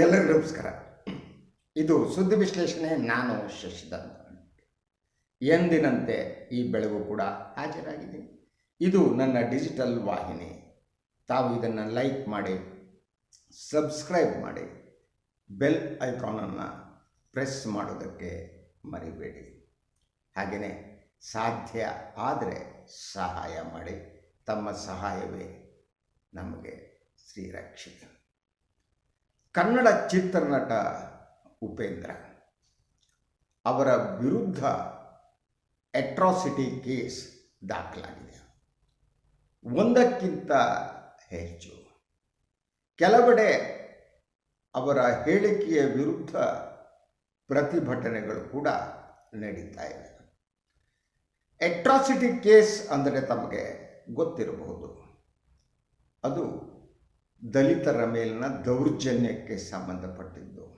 ಎಲ್ಲರಿಗೂ ನಮಸ್ಕಾರ. ಇದು ಸುದ್ದಿ ವಿಶ್ಲೇಷಣೆ, ನಾನು ಶಶಿಧರ್. ಎಂದಿನಂತೆ ಈ ಬೆಳಗು ಕೂಡ ಹಾಜರಾಗಿದೆ. ಇದು ನನ್ನ ಡಿಜಿಟಲ್ ವಾಹಿನಿ. ತಾವು ಇದನ್ನು ಲೈಕ್ ಮಾಡಿ, ಸಬ್ಸ್ಕ್ರೈಬ್ ಮಾಡಿ, ಬೆಲ್ ಐಕಾನನ್ನು ಪ್ರೆಸ್ ಮಾಡೋದಕ್ಕೆ ಮರಿಬೇಡಿ. ಹಾಗೆಯೇ ಸಾಧ್ಯ ಆದರೆ ಸಹಾಯ ಮಾಡಿ. ತಮ್ಮ ಸಹಾಯವೇ ನಮಗೆ ಶ್ರೀರಕ್ಷಿತ ಕನ್ನಡ ಚಿತ್ರನಟ ಉಪೇಂದ್ರ ಅವರ ವಿರುದ್ಧ ಅಟ್ರಾಸಿಟಿ ಕೇಸ್ ದಾಖಲಾಗಿದೆ. ಒಂದಕ್ಕಿಂತ ಹೆಚ್ಚು. ಕೆಲವೆಡೆ ಅವರ ಹೇಳಿಕೆಯ ವಿರುದ್ಧ ಪ್ರತಿಭಟನೆಗಳು ಕೂಡ ನಡೀತಾ ಇವೆ. ಅಟ್ರಾಸಿಟಿ ಕೇಸ್ ಅಂದರೆ ತಮಗೆ ಗೊತ್ತಿರಬಹುದು. ಅದು ದಲಿತರ ಮೇಲಿನ ದೌರ್ಜನ್ಯಕ್ಕೆ ಸಂಬಂಧಪಟ್ಟಿದ್ದು.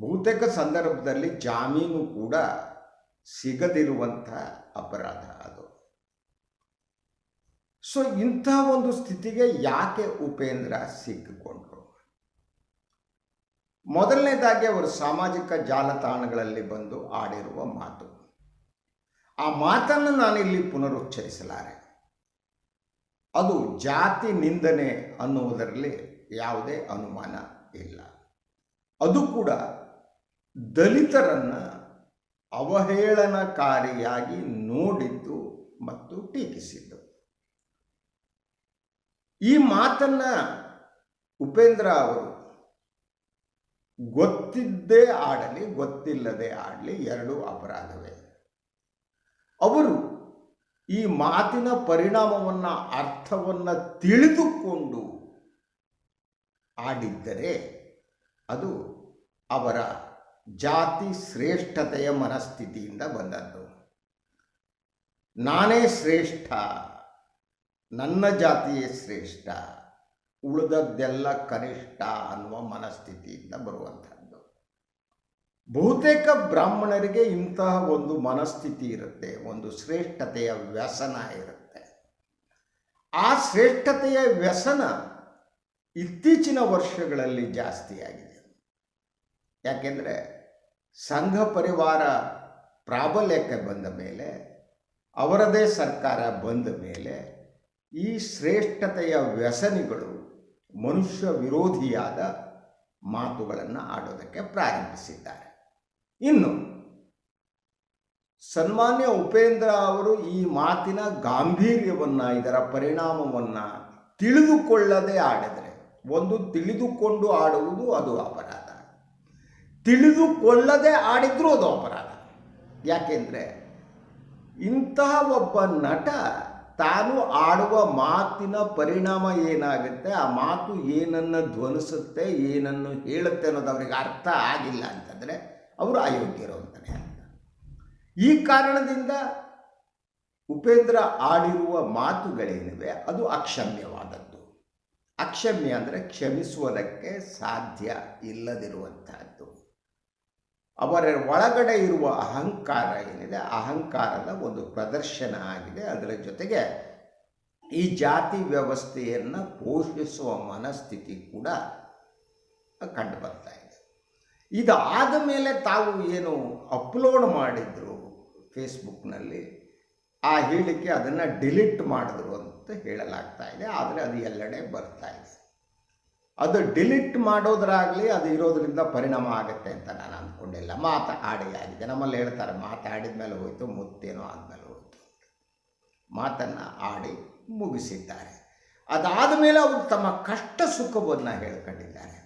ಬಹುತೇಕ ಸಂದರ್ಭದಲ್ಲಿ ಜಾಮೀನು ಕೂಡ ಸಿಗದಿರುವಂಥ ಅಪರಾಧ ಅದು. ಸೊ, ಇಂಥ ಒಂದು ಸ್ಥಿತಿಗೆ ಯಾಕೆ ಉಪೇಂದ್ರ ಸಿಕ್ಕಿಕೊಂಡ್ರು? ಮೊದಲನೇದಾಗಿ ಅವರು ಸಾಮಾಜಿಕ ಜಾಲತಾಣಗಳಲ್ಲಿ ಬಂದು ಆಡಿರುವ ಮಾತು. ಆ ಮಾತನ್ನು ನಾನಿಲ್ಲಿ ಪುನರುಚ್ಚರಿಸಲಾರೆ. ಅದು ಜಾತಿ ನಿಂದನೆ ಅನ್ನುವುದರಲ್ಲಿ ಯಾವುದೇ ಅನುಮಾನ ಇಲ್ಲ. ಅದು ಕೂಡ ದಲಿತರನ್ನು ಅವಹೇಳನಕಾರಿಯಾಗಿ ನೋಡಿದ್ದು ಮತ್ತು ಟೀಕಿಸಿದ್ದು. ಈ ಮಾತನ್ನ ಉಪೇಂದ್ರ ಅವರು ಗೊತ್ತಿದ್ದೇ ಆಡಲಿ, ಗೊತ್ತಿಲ್ಲದೆ ಆಡಲಿ ಎರಡೂ ಅಪರಾಧವೇ. ಅವರು ಈ ಮಾತಿನ ಪರಿಣಾಮವನ್ನು, ಅರ್ಥವನ್ನು ತಿಳಿದುಕೊಂಡು ಆಡಿದ್ದರೆ ಅದು ಅವರ ಜಾತಿ ಶ್ರೇಷ್ಠತೆಯ ಮನಸ್ಥಿತಿಯಿಂದ ಬಂದದ್ದು. ನಾನೇ ಶ್ರೇಷ್ಠ, ನನ್ನ ಜಾತಿಯೇ ಶ್ರೇಷ್ಠ, ಉಳಿದದ್ದೆಲ್ಲ ಕನಿಷ್ಠ ಅನ್ನುವ ಮನಸ್ಥಿತಿಯಿಂದ ಬರುವಂಥದ್ದು. ಬಹುತೇಕ ಬ್ರಾಹ್ಮಣರಿಗೆ ಇಂತಹ ಒಂದು ಮನಸ್ಥಿತಿ ಇರುತ್ತೆ, ಒಂದು ಶ್ರೇಷ್ಠತೆಯ ವ್ಯಸನ ಇರುತ್ತೆ. ಆ ಶ್ರೇಷ್ಠತೆಯ ವ್ಯಸನ ಇತ್ತೀಚಿನ ವರ್ಷಗಳಲ್ಲಿ ಜಾಸ್ತಿಯಾಗಿದೆ ಯಾಕೆಂದರೆ ಸಂಘ ಪರಿವಾರ ಪ್ರಾಬಲ್ಯಕ್ಕೆ ಬಂದ ಮೇಲೆ, ಅವರದೇ ಸರ್ಕಾರ ಬಂದ ಮೇಲೆ ಈ ಶ್ರೇಷ್ಠತೆಯ ವ್ಯಸನಿಗಳು ಮನುಷ್ಯ ವಿರೋಧಿಯಾದ ಮಾತುಗಳನ್ನು ಆಡೋದಕ್ಕೆ ಪ್ರಾರಂಭಿಸಿದ್ದಾರೆ. ಇನ್ನು ಸನ್ಮಾನ್ಯ ಉಪೇಂದ್ರ ಅವರು ಈ ಮಾತಿನ ಗಾಂಭೀರ್ಯವನ್ನು, ಇದರ ಪರಿಣಾಮವನ್ನು ತಿಳಿದುಕೊಳ್ಳದೆ ಆಡಿದರೆ, ಒಂದು ತಿಳಿದುಕೊಂಡು ಆಡುವುದು ಅದು ಅಪರಾಧ. ತಿಳಿದುಕೊಳ್ಳದೆ ಆಡಿದ್ರೂ ಅದು ಅಪರಾಧ. ಯಾಕೆಂದರೆ ಇಂತಹ ಒಬ್ಬ ನಟ ತಾನು ಆಡುವ ಮಾತಿನ ಪರಿಣಾಮ ಏನಾಗುತ್ತೆ, ಆ ಮಾತು ಏನನ್ನು ಧ್ವನಿಸುತ್ತೆ, ಏನನ್ನು ಹೇಳುತ್ತೆ ಅನ್ನೋದು ಅವರಿಗೆ ಅರ್ಥ ಆಗಿಲ್ಲ ಅಂತಂದರೆ ಅವರು ಅಯೋಗ್ಯರು ಅಂತಲೇ ಈ ಕಾರಣದಿಂದ ಉಪೇಂದ್ರ ಆಡಿರುವ ಮಾತುಗಳೇನಿವೆ, ಅದು ಅಕ್ಷಮ್ಯವಾದದ್ದು. ಅಕ್ಷಮ್ಯ ಅಂದರೆ ಕ್ಷಮಿಸುವುದಕ್ಕೆ ಸಾಧ್ಯ ಇಲ್ಲದಿರುವಂತಹದ್ದು. ಅವರ ಒಳಗಡೆ ಇರುವ ಅಹಂಕಾರ ಏನಿದೆ, ಅಹಂಕಾರದ ಒಂದು ಪ್ರದರ್ಶನ ಆಗಿದೆ. ಅದರ ಜೊತೆಗೆ ಈ ಜಾತಿ ವ್ಯವಸ್ಥೆಯನ್ನು ಪೋಷಿಸುವ ಮನಸ್ಥಿತಿ ಕೂಡ ಕಂಡು ಬರ್ತಾ ಇದೆ ಇದಾದ ಮೇಲೆ ತಾವು ಏನು ಅಪ್ಲೋಡ್ ಮಾಡಿದ್ರು ಫೇಸ್ಬುಕ್ನಲ್ಲಿ, ಆ ಹೇಳಿಕೆ ಅದನ್ನು ಡಿಲೀಟ್ ಮಾಡಿದ್ರು ಅಂತ ಹೇಳಲಾಗ್ತಾ ಇದೆ, ಆದರೆ ಅದು ಎಲ್ಲೆಡೆ ಬರ್ತಾ ಇದೆ. ಅದು ಡಿಲೀಟ್ ಮಾಡೋದ್ರಾಗಲಿ ಅದು ಇರೋದರಿಂದ ಪರಿಣಾಮ ಆಗುತ್ತೆ ಅಂತ ನಾನು ಅಂದ್ಕೊಂಡಿಲ್ಲ ಮಾತು ಆಡಿ ಆಗಿದೆ ನಮ್ಮಲ್ಲಿ ಹೇಳ್ತಾರೆ ಮಾತಾಡಿದ ಮೇಲೆ ಹೋಯಿತು, ಮುತ್ತೇನೋ ಆದಮೇಲೆ ಹೋಯಿತು ಮಾತನ್ನು ಆಡಿ ಮುಗಿಸಿದ್ದಾರೆ. ಅದಾದ ಮೇಲೆ ಅವರು ತಮ್ಮ ಕಷ್ಟ ಸುಖವನ್ನು ಹೇಳ್ಕೊಂಡಿದ್ದಾರೆ.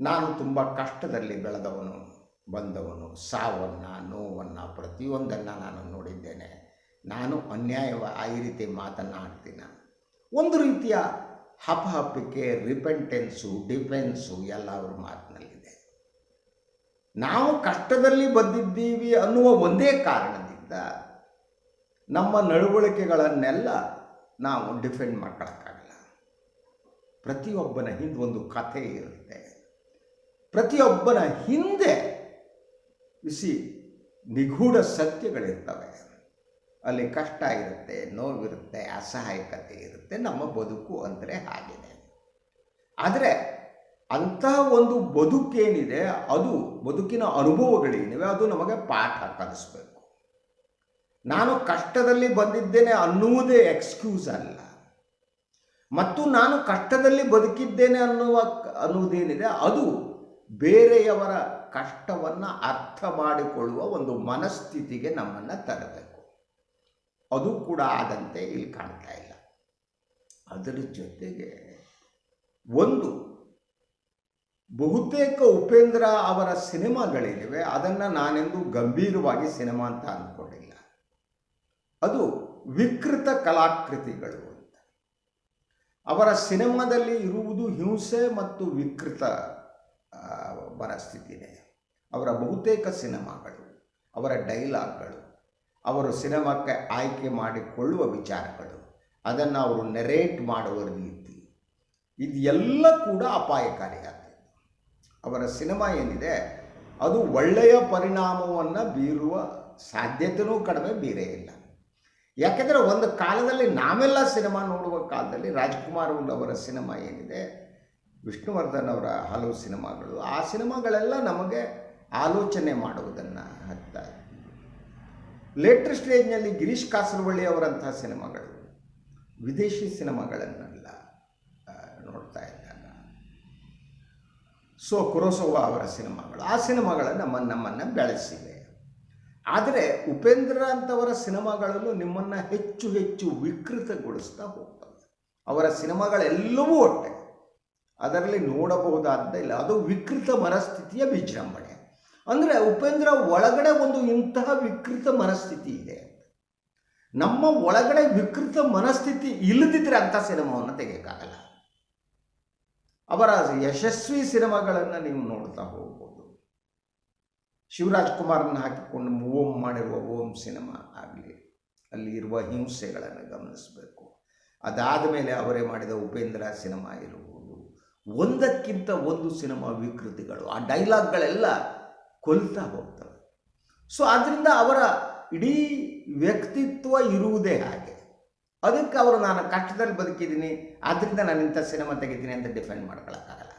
ನಾನು ತುಂಬ ಕಷ್ಟದಲ್ಲಿ ಬೆಳೆದವನು, ಬಂದವನು, ಸಾವನ್ನು, ನೋವನ್ನು ಪ್ರತಿಯೊಂದನ್ನು ನಾನು ನೋಡಿದ್ದೇನೆ. ನಾನು ಅನ್ಯಾಯವ ಈ ರೀತಿ ಮಾತನ್ನಾಡ್ತೀನಿ ಒಂದು ರೀತಿಯ ಹಪಹಪ್ಪಿಕೆ ರಿಪೆಂಟೆನ್ಸು ಡಿಫೆನ್ಸು ಎಲ್ಲ ಅವ್ರ ಮಾತಿನಲ್ಲಿದೆ. ನಾವು ಕಷ್ಟದಲ್ಲಿ ಬಂದಿದ್ದೀವಿ ಅನ್ನುವ ಒಂದೇ ಕಾರಣದಿಂದ ನಮ್ಮ ನಡವಳಿಕೆಗಳನ್ನೆಲ್ಲ ನಾವು ಡಿಫೆಂಡ್ ಮಾಡ್ಕೊಳಕ್ಕಾಗಲ್ಲ. ಪ್ರತಿಯೊಬ್ಬನ ಹಿಂದೆ ಒಂದು ಕಥೆ ಇರುತ್ತೆ. ಪ್ರತಿಯೊಬ್ಬನ ಹಿಂದೆ ಬಿಸಿ ನಿಗೂಢ ಸತ್ಯಗಳಿರ್ತವೆ. ಅಲ್ಲಿ ಕಷ್ಟ ಇರುತ್ತೆ, ನೋವಿರುತ್ತೆ, ಅಸಹಾಯಕತೆ ಇರುತ್ತೆ, ನಮ್ಮ ಬದುಕು ಅಂದರೆ ಹಾಗಿದೆ ಆದರೆ ಅಂತಹ ಒಂದು ಬದುಕೇನಿದೆ, ಅದು ಬದುಕಿನ ಅನುಭವಗಳೇನಿವೆ, ಅದು ನಮಗೆ ಪಾಠ ಕಲಿಸ್ಬೇಕು. ನಾನು ಕಷ್ಟದಲ್ಲಿ ಬಂದಿದ್ದೇನೆ ಅನ್ನುವುದೇ ಎಕ್ಸ್ಕ್ಯೂಸ್ ಅಲ್ಲ. ಮತ್ತು ನಾನು ಕಷ್ಟದಲ್ಲಿ ಬದುಕಿದ್ದೇನೆ ಅನ್ನುವ ಅನ್ನುವುದೇನಿದೆ, ಅದು ಬೇರೆಯವರ ಕಷ್ಟವನ್ನು ಅರ್ಥ ಮಾಡಿಕೊಳ್ಳುವ ಒಂದು ಮನಸ್ಥಿತಿಗೆ ನಮ್ಮನ್ನು ತರಬೇಕು. ಅದು ಕೂಡ ಆದಂತೆ ಇಲ್ಲಿ ಕಾಣ್ತಾ ಇಲ್ಲ. ಅದರ ಜೊತೆಗೆ ಒಂದು ಬಹುತೇಕ ಉಪೇಂದ್ರ ಅವರ ಸಿನಿಮಾಗಳೇನಿವೆ ಅದನ್ನು ನಾನೆಂದು ಗಂಭೀರವಾಗಿ ಸಿನಿಮಾ ಅಂತ ಅಂದ್ಕೊಂಡಿಲ್ಲ ಅದು ವಿಕೃತ ಕಲಾಕೃತಿಗಳು ಅಂತ. ಅವರ ಸಿನಿಮಾದಲ್ಲಿ ಇರುವುದು ಹಿಂಸೆ ಮತ್ತು ವಿಕೃತ. ಮನಸ್ಥಿತಿನೇ ಅವರ ಬಹುತೇಕ ಸಿನಿಮಾಗಳು, ಅವರ ಡೈಲಾಗ್ಗಳು, ಅವರು ಸಿನಿಮಾಕ್ಕೆ ಆಯ್ಕೆ ಮಾಡಿಕೊಳ್ಳುವ ವಿಚಾರಗಳು, ಅದನ್ನು ಅವರು ನೆರೇಟ್ ಮಾಡುವ ರೀತಿ, ಇದೆಲ್ಲ ಕೂಡ ಅಪಾಯಕಾರಿಯಾಗಿದೆ ಅವರ ಸಿನಿಮಾ ಏನಿದೆ, ಅದು ಒಳ್ಳೆಯ ಪರಿಣಾಮವನ್ನು ಬೀರುವ ಸಾಧ್ಯತೆಯೂ ಕಡಿಮೆ ಬೀರೇ ಇಲ್ಲ. ಯಾಕೆಂದರೆ ಒಂದು ಕಾಲದಲ್ಲಿ ನಾವೆಲ್ಲ ಸಿನಿಮಾ ನೋಡುವ ಕಾಲದಲ್ಲಿ ರಾಜ್ಕುಮಾರ್ ಅವರ ಸಿನಿಮಾ ಏನಿದೆ ವಿಷ್ಣುವರ್ಧನ್ ಅವರ ಹಲವು ಸಿನಿಮಾಗಳು, ಆ ಸಿನಿಮಾಗಳೆಲ್ಲ ನಮಗೆ ಆಲೋಚನೆ ಮಾಡುವುದನ್ನು ಹತ್ತಾ ಲೇಟರ್ ಸ್ಟೇಜ್ನಲ್ಲಿ ಗಿರೀಶ್ ಕಾಸರವಳ್ಳಿ ಅವರಂತಹ ಸಿನಿಮಾಗಳು, ವಿದೇಶಿ ಸಿನಿಮಾಗಳನ್ನೆಲ್ಲ ನೋಡ್ತಾ ಇದ್ದಾಗ. ಸೊ ಕುರೋಸೋವ ಅವರ ಸಿನಿಮಾಗಳು, ಆ ಸಿನಿಮಾಗಳು ನಮ್ಮ ನಮ್ಮನ್ನು ಬೆಳೆಸಿವೆ. ಆದರೆ ಉಪೇಂದ್ರ ಅಂತವರ ಸಿನಿಮಾಗಳಲ್ಲೂ ನಿಮ್ಮನ್ನು ಹೆಚ್ಚು ಹೆಚ್ಚು ವಿಕೃತಗೊಳಿಸ್ತಾ ಹೋಗ್ತವೆ. ಅವರ ಸಿನಿಮಾಗಳೆಲ್ಲವೂ ಒಟ್ಟೆ. ಅದರಲ್ಲಿ ನೋಡಬಹುದಾದ್ದಿಲ್ಲ ಅದು ವಿಕೃತ ಮನಸ್ಥಿತಿಯ ವಿಜೃಂಭಣೆ. ಅಂದರೆ ಉಪೇಂದ್ರ ಒಳಗಡೆ ಒಂದು ಇಂತಹ ವಿಕೃತ ಮನಸ್ಥಿತಿ ಇದೆ. ನಮ್ಮ ಒಳಗಡೆ ವಿಕೃತ ಮನಸ್ಥಿತಿ ಇಲ್ಲದಿದ್ದರೆ ಅಂಥ ಸಿನಿಮಾವನ್ನು ತೆಗೆಯೋಕ್ಕಾಗಲ್ಲ. ಅವರ ಯಶಸ್ವಿ ಸಿನಿಮಾಗಳನ್ನು ನೀವು ನೋಡ್ತಾ ಹೋಗ್ಬೋದು. ಶಿವರಾಜ್ ಕುಮಾರ್ನ ಹಾಕಿಕೊಂಡು ಓಂ ಮಾಡಿರುವ ಓಂ ಸಿನಿಮಾ ಆಗಲಿ, ಅಲ್ಲಿ ಇರುವ ಹಿಂಸೆಗಳನ್ನು ಗಮನಿಸಬೇಕು. ಅದಾದ ಮೇಲೆ ಅವರೇ ಮಾಡಿದ ಉಪೇಂದ್ರ ಸಿನಿಮಾ ಇರಬಹುದು ಒಂದಕ್ಕಿಂತ ಒಂದು ಸಿನಿಮಾ ವಿಕೃತಿಗಳು, ಆ ಡೈಲಾಗ್ಗಳೆಲ್ಲ ಕೊಲ್ತಾ ಹೋಗ್ತವೆ. ಸೊ ಆದ್ದರಿಂದ ಅವರ ಇಡೀ ವ್ಯಕ್ತಿತ್ವ ಇರುವುದೇ ಹಾಗೆ. ಅದಕ್ಕೆ ಅವರು, ನಾನು ಕಷ್ಟದಲ್ಲಿ ಬದುಕಿದ್ದೀನಿ ಆದ್ದರಿಂದ ನಾನು ಇಂಥ ಸಿನಿಮಾ ತೆಗಿತೀನಿ ಅಂತ ಡಿಫೆಂಡ್ ಮಾಡ್ಕೊಳ್ಳೋಕ್ಕಾಗಲ್ಲ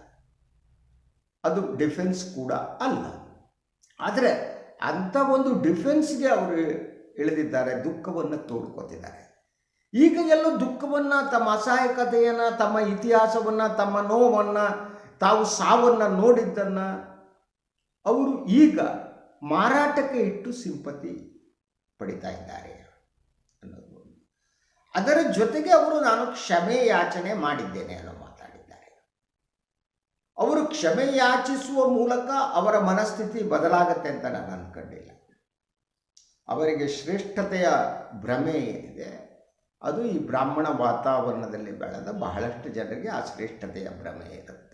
ಅದು ಡಿಫೆನ್ಸ್ ಕೂಡ ಅಲ್ಲ. ಆದರೆ ಅಂಥ ಒಂದು ಡಿಫೆನ್ಸ್ಗೆ ಅವರು ಇಳಿದಿದ್ದಾರೆ ದುಃಖವನ್ನು ತೋಡ್ಕೋತಿದ್ದಾರೆ. ಈಗ ಎಲ್ಲ ದುಃಖವನ್ನು, ತಮ್ಮ ಅಸಹಾಯಕತೆಯನ್ನು, ತಮ್ಮ ಇತಿಹಾಸವನ್ನು, ತಮ್ಮ ನೋವನ್ನು, ತಾವು ಸಾವನ್ನು ನೋಡಿದ್ದನ್ನು ಅವರು ಈಗ ಮಾರಾಟಕ್ಕೆ ಇಟ್ಟು ಸಿಂಪತಿ ಪಡಿತಾ ಇದ್ದಾರೆ ಅನ್ನೋದು. ಅದರ ಜೊತೆಗೆ ಅವರು ನಾನು ಕ್ಷಮೆ ಯಾಚನೆ ಮಾಡಿದ್ದೇನೆ ಅನ್ನೋ ಮಾತಾಡಿದ್ದಾರೆ. ಅವರು ಕ್ಷಮೆ ಯಾಚಿಸುವ ಮೂಲಕ ಅವರ ಮನಸ್ಥಿತಿ ಬದಲಾಗತ್ತೆ ಅಂತ ನಾನು ಅಂದ್ಕೊಂಡಿಲ್ಲ ಅವರಿಗೆ ಶ್ರೇಷ್ಠತೆಯ ಭ್ರಮೆ ಏನಿದೆ ಅದು ಈ ಬ್ರಾಹ್ಮಣ ವಾತಾವರಣದಲ್ಲಿ ಬೆಳೆದ ಬಹಳಷ್ಟು ಜನರಿಗೆ ಆ ಶ್ರೇಷ್ಠತೆಯ ಭ್ರಮೆ ಇರುತ್ತೆ.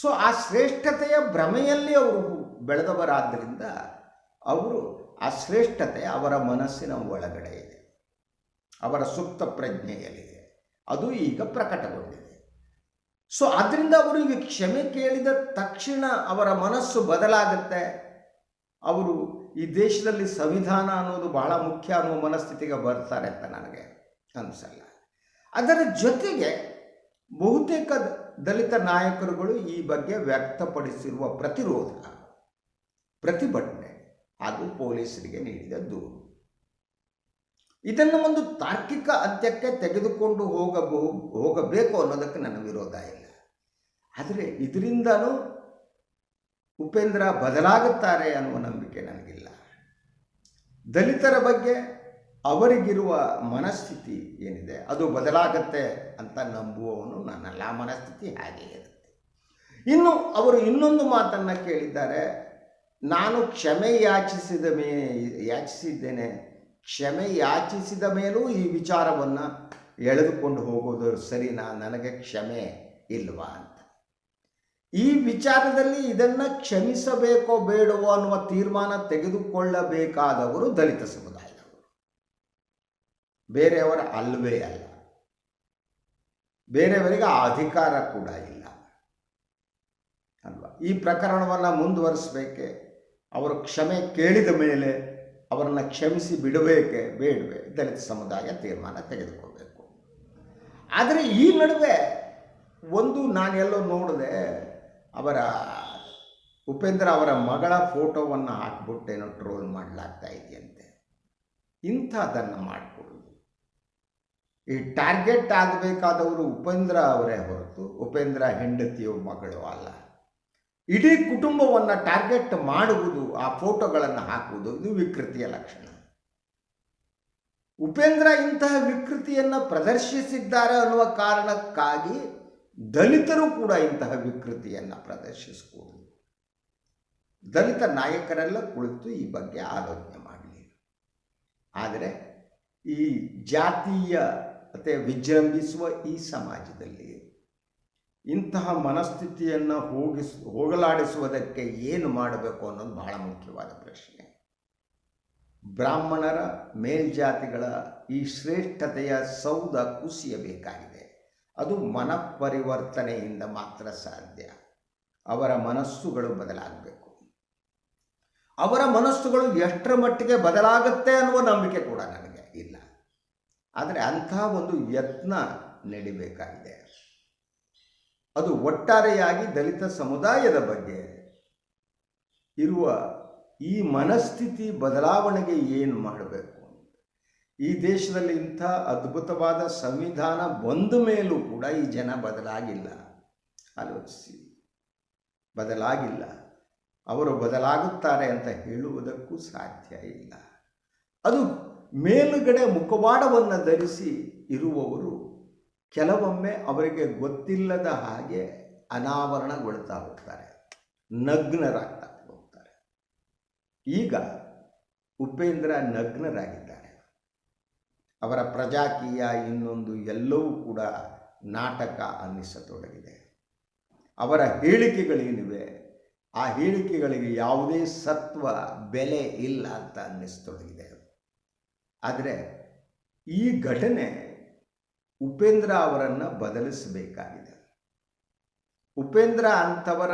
ಸೊ ಆ ಶ್ರೇಷ್ಠತೆಯ ಭ್ರಮೆಯಲ್ಲಿ ಅವರು ಬೆಳೆದವರಾದ್ದರಿಂದ ಅವರು ಆ ಶ್ರೇಷ್ಠತೆ ಅವರ ಮನಸ್ಸಿನ ಒಳಗಡೆ ಇದೆ. ಅವರ ಸುಪ್ತ ಪ್ರಜ್ಞೆಯಲ್ಲಿದೆ. ಅದು ಈಗ ಪ್ರಕಟಗೊಂಡಿದೆ. ಸೊ ಅದರಿಂದ ಅವರು ಈಗ ಕ್ಷಮೆ ಕೇಳಿದ ತಕ್ಷಣ ಅವರ ಮನಸ್ಸು ಬದಲಾಗುತ್ತೆ. ಅವರು ಈ ದೇಶದಲ್ಲಿ ಸಂವಿಧಾನ ಅನ್ನೋದು ಬಹಳ ಮುಖ್ಯ ಅನ್ನುವ ಮನಸ್ಥಿತಿಗೆ ಬರ್ತಾರೆ ಅಂತ ನನಗೆ ಅನಿಸಲ್ಲ. ಅದರ ಜೊತೆಗೆ ಬಹುತೇಕ ದಲಿತ ನಾಯಕರುಗಳು ಈ ಬಗ್ಗೆ ವ್ಯಕ್ತಪಡಿಸಿರುವ ಪ್ರತಿರೋಧ, ಪ್ರತಿಭಟನೆ ಅದು ಪೊಲೀಸರಿಗೆ ನೀಡಿದ ದೂರು ಇದನ್ನು ಒಂದು ತಾರ್ಕಿಕ ಅಂತ್ಯಕ್ಕೆ ತೆಗೆದುಕೊಂಡು ಹೋಗಬಹು, ಹೋಗಬೇಕು ಅನ್ನೋದಕ್ಕೆ ನನ್ನ ವಿರೋಧ ಇಲ್ಲ. ಆದರೆ ಇದರಿಂದನೂ ಉಪೇಂದ್ರ ಬದಲಾಗುತ್ತಾರೆ ಅನ್ನುವ ನಂಬಿಕೆ ನನಗಿಲ್ಲ. ದಲಿತರ ಬಗ್ಗೆ ಅವರಿಗಿರುವ ಮನಸ್ಥಿತಿ ಏನಿದೆ, ಅದು ಬದಲಾಗತ್ತೆ ಅಂತ ನಂಬುವವನು ನನ್ನಲ್ಲ ಮನಸ್ಥಿತಿ ಹಾಗೆ ಇರುತ್ತೆ. ಇನ್ನು ಅವರು ಇನ್ನೊಂದು ಮಾತನ್ನು ಕೇಳಿದ್ದಾರೆ, ನಾನು ಕ್ಷಮೆ ಯಾಚಿಸಿದ ಮೇ, ಯಾಚಿಸಿದ್ದೇನೆ. ಕ್ಷಮೆ ಯಾಚಿಸಿದ ಮೇಲೂ ಈ ವಿಚಾರವನ್ನು ಎಳೆದುಕೊಂಡು ಹೋಗೋದು ಸರಿನಾ? ನನಗೆ ಕ್ಷಮೆ ಇಲ್ವಾ ಅಂತ. ಈ ವಿಚಾರದಲ್ಲಿ ಇದನ್ನು ಕ್ಷಮಿಸಬೇಕೋ ಬೇಡವೋ ಅನ್ನುವ ತೀರ್ಮಾನ ತೆಗೆದುಕೊಳ್ಳಬೇಕಾದವರು ದಲಿತ ಸಮುದಾಯದವರು. ಬೇರೆಯವರ ಅಲ್ವೇ ಅಲ್ಲ. ಬೇರೆಯವರಿಗೆ ಅಧಿಕಾರ ಕೂಡ ಇಲ್ಲ. ಅಲ್ವಾ? ಈ ಪ್ರಕರಣವನ್ನು ಮುಂದುವರಿಸಬೇಕೆ? ಅವರು ಕ್ಷಮೆ ಕೇಳಿದ ಮೇಲೆ ಅವರನ್ನು ಕ್ಷಮಿಸಿ ಬಿಡಬೇಕೆ? ಬೇಡವೆ. ದಲಿತ ಸಮುದಾಯ ತೀರ್ಮಾನ ತೆಗೆದುಕೊಳ್ಬೇಕು. ಆದರೆ ಈ ನಡುವೆ ಒಂದು ನಾನೆಲ್ಲೋ ನೋಡಿದೆ. ಅವರ ಉಪೇಂದ್ರ ಅವರ ಮಗಳ ಫೋಟೋವನ್ನು ಹಾಕ್ಬಿಟ್ಟೇನೋ ಟ್ರೋಲ್ ಮಾಡಲಾಗ್ತಾ ಇದೆಯಂತೆ. ಇಂಥದ್ದನ್ನು ಮಾಡಿಕೊಡೋದು ಈ ಟಾರ್ಗೆಟ್ ಆಗಬೇಕಾದವರು ಉಪೇಂದ್ರ ಅವರೇ ಹೊರತು ಉಪೇಂದ್ರ ಹೆಂಡತಿಯೋ ಮಗಳು ಅಲ್ಲ. ಇಡೀ ಕುಟುಂಬವನ್ನು ಟಾರ್ಗೆಟ್ ಮಾಡುವುದು, ಆ ಫೋಟೋಗಳನ್ನು ಹಾಕುವುದು ಇದು ವಿಕೃತಿಯ ಲಕ್ಷಣ. ಉಪೇಂದ್ರ ಇಂತಹ ವಿಕೃತಿಯನ್ನು ಪ್ರದರ್ಶಿಸಿದ್ದಾರೆ ಅನ್ನುವ ಕಾರಣಕ್ಕಾಗಿ ದಲಿತರು ಕೂಡ ಇಂತಹ ವಿಕೃತಿಯನ್ನು ಪ್ರದರ್ಶಿಸಬಹುದು ದಲಿತ ನಾಯಕರೆಲ್ಲ ಕುಳಿತು ಈ ಬಗ್ಗೆ ಆಲೋಚನೆ ಮಾಡಲಿ. ಆದರೆ ಈ ಜಾತೀಯತೆ ವಿಜೃಂಭಿಸುವ ಈ ಸಮಾಜದಲ್ಲಿ ಇಂತಹ ಮನಸ್ಥಿತಿಯನ್ನು ಹೋಗಿಸ್, ಹೋಗಲಾಡಿಸುವುದಕ್ಕೆ ಏನು ಮಾಡಬೇಕು ಅನ್ನೋದು ಬಹಳ ಮುಖ್ಯವಾದ ಪ್ರಶ್ನೆ. ಬ್ರಾಹ್ಮಣರ ಮೇಲ್ಜಾತಿಗಳ ಈ ಶ್ರೇಷ್ಠತೆಯ ಸೌಧ ಕುಸಿಯಬೇಕಾಗಿದೆ. ಅದು ಮನಪರಿವರ್ತನೆಯಿಂದ ಮಾತ್ರ ಸಾಧ್ಯ. ಅವರ ಮನಸ್ಸುಗಳು ಬದಲಾಗಬೇಕು. ಅವರ ಮನಸ್ಸುಗಳು ಎಷ್ಟರ ಮಟ್ಟಿಗೆ ಬದಲಾಗುತ್ತೆ ಅನ್ನುವ ನಂಬಿಕೆ ಕೂಡ ನನಗೆ ಇಲ್ಲ. ಆದರೆ ಅಂತಹ ಒಂದು ಯತ್ನ ನಡಿಬೇಕಾಗಿದೆ. ಅದು ಒಟ್ಟಾರೆಯಾಗಿ ದಲಿತ ಸಮುದಾಯದ ಬಗ್ಗೆ ಇರುವ ಈ ಮನಸ್ಥಿತಿ ಬದಲಾವಣೆಗೆ ಏನು ಮಾಡಬೇಕು? ಈ ದೇಶದಲ್ಲಿ ಇಂಥ ಅದ್ಭುತವಾದ ಸಂವಿಧಾನ ಬಂದ ಮೇಲೂ ಕೂಡ ಈ ಜನ ಬದಲಾಗಿಲ್ಲ. ಆಲೋಚಿಸಿ. ಬದಲಾಗಿಲ್ಲ. ಅವರು ಬದಲಾಗುತ್ತಾರೆ ಅಂತ ಹೇಳುವುದಕ್ಕೂ ಸಾಧ್ಯ ಇಲ್ಲ. ಅದು ಮೇಲುಗಡೆ ಮುಖವಾಡವನ್ನು ಧರಿಸಿ ಇರುವವರು ಕೆಲವೊಮ್ಮೆ ಅವರಿಗೆ ಗೊತ್ತಿಲ್ಲದ ಹಾಗೆ ಅನಾವರಣಗೊಳ್ತಾ ಹೋಗ್ತಾರೆ. ನಗ್ನರಾಗ್ತಾ ಹೋಗ್ತಾರೆ. ಈಗ ಉಪೇಂದ್ರ ನಗ್ನರಾಗಿದ್ದಾರೆ. ಅವರ ಪ್ರಜಾಕೀಯ ಇನ್ನೊಂದು ಎಲ್ಲವೂ ಕೂಡ ನಾಟಕ ಅನ್ನಿಸತೊಡಗಿದೆ. ಅವರ ಹೇಳಿಕೆಗಳೇನಿವೆ, ಆ ಹೇಳಿಕೆಗಳಿಗೆ ಯಾವುದೇ ಸತ್ವ, ಬೆಲೆ ಇಲ್ಲ ಅಂತ ಅನ್ನಿಸ್ತೊಡಗಿದೆ. ಆದರೆ ಈ ಘಟನೆ ಉಪೇಂದ್ರ ಅವರನ್ನು ಬದಲಿಸಬೇಕಾಗಿದೆ. ಉಪೇಂದ್ರ ಅಂಥವರ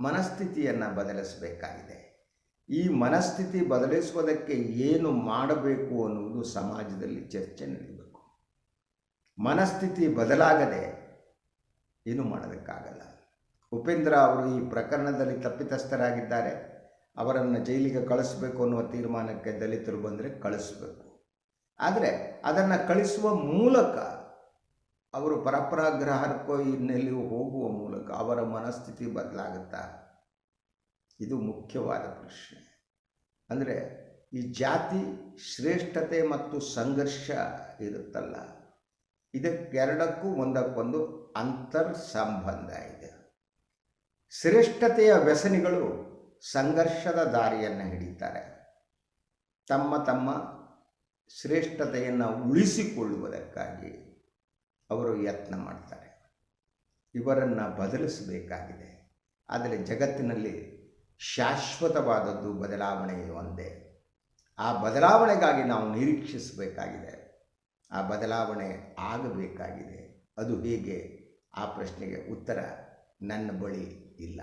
ಮನಸ್ಥಿತಿಯನ್ನು ಬದಲಿಸಬೇಕಾಗಿದೆ. ಈ ಮನಸ್ಥಿತಿ ಬದಲಿಸುವುದಕ್ಕೆ ಏನು ಮಾಡಬೇಕು ಅನ್ನುವುದು ಸಮಾಜದಲ್ಲಿ ಚರ್ಚೆ ನಡೀಬೇಕು. ಮನಸ್ಥಿತಿ ಬದಲಾಗದೆ ಏನು ಮಾಡೋದಕ್ಕಾಗಲ್ಲ. ಉಪೇಂದ್ರ ಅವರು ಈ ಪ್ರಕರಣದಲ್ಲಿ ತಪ್ಪಿತಸ್ಥರಾಗಿದ್ದಾರೆ. ಅವರನ್ನು ಜೈಲಿಗೆ ಕಳಿಸ್ಬೇಕು ಅನ್ನುವ ತೀರ್ಮಾನಕ್ಕೆ ದಲಿತರು ಬಂದರೆ ಕಳಿಸ್ಬೇಕು. ಆದರೆ ಅದನ್ನು ಕಳಿಸುವ ಮೂಲಕ ಅವರು ಪರಪರಾಗ್ರಹಕ್ಕೋ ಇನ್ನೆಲ್ಲಿಯೂ ಹೋಗುವ ಮೂಲಕ ಅವರ ಮನಸ್ಥಿತಿ ಬದಲಾಗುತ್ತಾ ಇದು ಮುಖ್ಯವಾದ ಪ್ರಶ್ನೆ. ಅಂದರೆ ಈ ಜಾತಿ ಶ್ರೇಷ್ಠತೆ ಮತ್ತು ಸಂಘರ್ಷ ಇರುತ್ತಲ್ಲ, ಇದಕ್ಕೆರಡಕ್ಕೂ ಒಂದಕ್ಕೊಂದು ಅಂತರ್ ಸಂಬಂಧ ಇದೆ. ಶ್ರೇಷ್ಠತೆಯ ವ್ಯಸನಿಗಳು ಸಂಘರ್ಷದ ದಾರಿಯನ್ನು ಹಿಡಿತಾರೆ. ತಮ್ಮ ತಮ್ಮ ಶ್ರೇಷ್ಠತೆಯನ್ನು ಉಳಿಸಿಕೊಳ್ಳುವುದಕ್ಕಾಗಿ ಅವರು ಯತ್ನ ಮಾಡ್ತಾರೆ. ಇವರನ್ನು ಬದಲಿಸಬೇಕಾಗಿದೆ. ಆದರೆ ಜಗತ್ತಿನಲ್ಲಿ ಶಾಶ್ವತವಾದದ್ದು ಬದಲಾವಣೆ ಒಂದೇ. ಆ ಬದಲಾವಣೆಗಾಗಿ ನಾವು ನಿರೀಕ್ಷಿಸಬೇಕಾಗಿದೆ. ಆ ಬದಲಾವಣೆ ಆಗಬೇಕಾಗಿದೆ. ಅದು ಹೇಗೆ? ಆ ಪ್ರಶ್ನೆಗೆ ಉತ್ತರ ನನ್ನ ಬಳಿ ಇಲ್ಲ.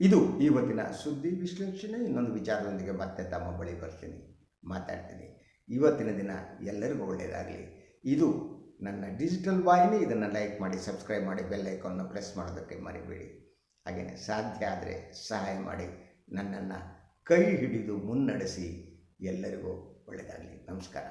ಇದು ಇವತ್ತಿನ ಸುದ್ದಿ ವಿಶ್ಲೇಷಣೆ. ಇನ್ನೊಂದು ವಿಚಾರದೊಂದಿಗೆ ಮತ್ತೆ ತಮ್ಮ ಬಳಿ ಬರ್ತೀನಿ. ಮಾತಾಡ್ತೀನಿ. ಇವತ್ತಿನ ದಿನ ಎಲ್ಲರಿಗೂ ಒಳ್ಳೆಯದಾಗಲಿ. ಇದು ನನ್ನ ಡಿಜಿಟಲ್ ವಾಹಿನಿ. ಇದನ್ನು ಲೈಕ್ ಮಾಡಿ, ಸಬ್ಸ್ಕ್ರೈಬ್ ಮಾಡಿ, ಬೆಲ್ ಐಕಾನ್ನ ಪ್ರೆಸ್ ಮಾಡೋದಕ್ಕೆ ಮರಿಬೇಡಿ. ಹಾಗೆಯೇ ಸಾಧ್ಯ ಆದರೆ ಸಹಾಯ ಮಾಡಿ ನನ್ನನ್ನು ಕೈ ಹಿಡಿದು ಮುನ್ನಡೆಸಿ ಎಲ್ಲರಿಗೂ ಒಳ್ಳೆಯದಾಗಲಿ ನಮಸ್ಕಾರ.